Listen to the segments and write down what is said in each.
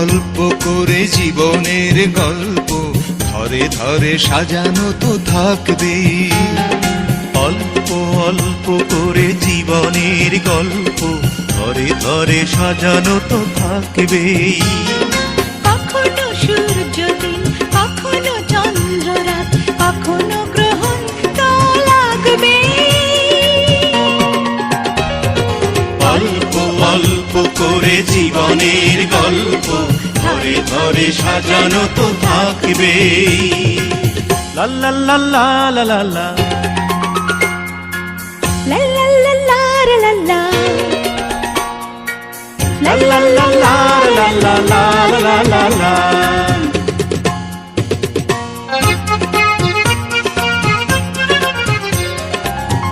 অল্প করে জীবনের গল্প। ধরে ধরে সাজানো তো থাকবে। অল্প অল্প করে জীবনের গল্প। ধরে ধরে সাজানো তো থাকবেই। করে জীবনের গল্প ধরে ধরে সাজানো তো থাকবে লাল্লা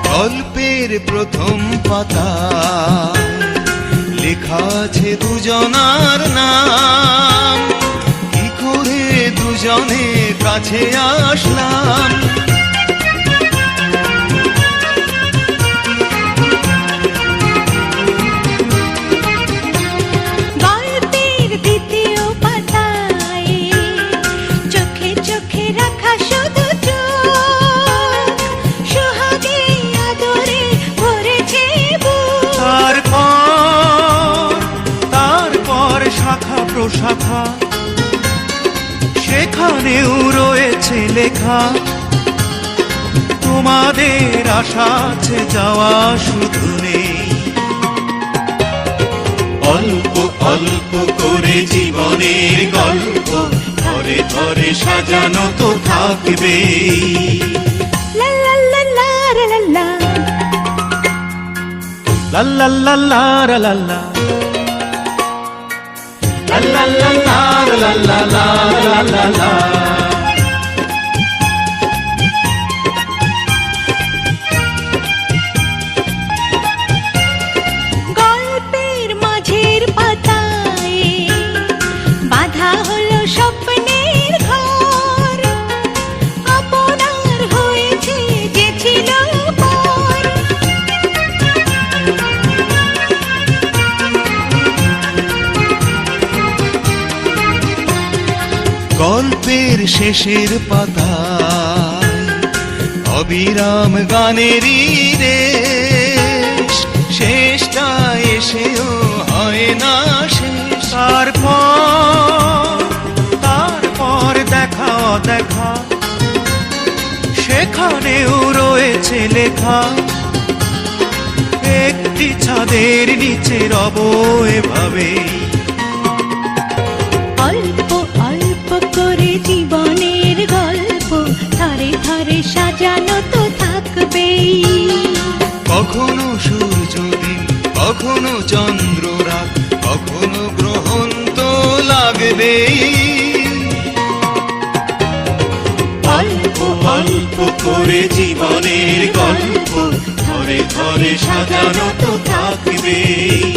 গল্পের প্রথম পাতা আছে দুজনার নাম। কি করে দুজনে কাছে আসলাম? সেখানেও রয়েছে লেখা। তোমাদের আশা আছে যাওয়া শুধু নেই। অল্প অল্প করে জীবনের গল্প ধরে ধরে সাজানো তো থাকবেই লা লা লা লা রা লা লা। La la la la la la la. La la la la la la গল্পের শেষের পাতায় অবিরাম গানেরই রেশ। শেষটা এসেও হয় না শেষ। তারপর তারপর দেখা দেখা সেখানেও রয়েছে লেখা। একটি ছাদের নিচে রব কখনো চন্দ্র রাত কখনো গ্রহণ তো লাগবে অল্প অল্প করে জীবনের গল্প, ধরে ধরে সাজানো তো থাকবেই।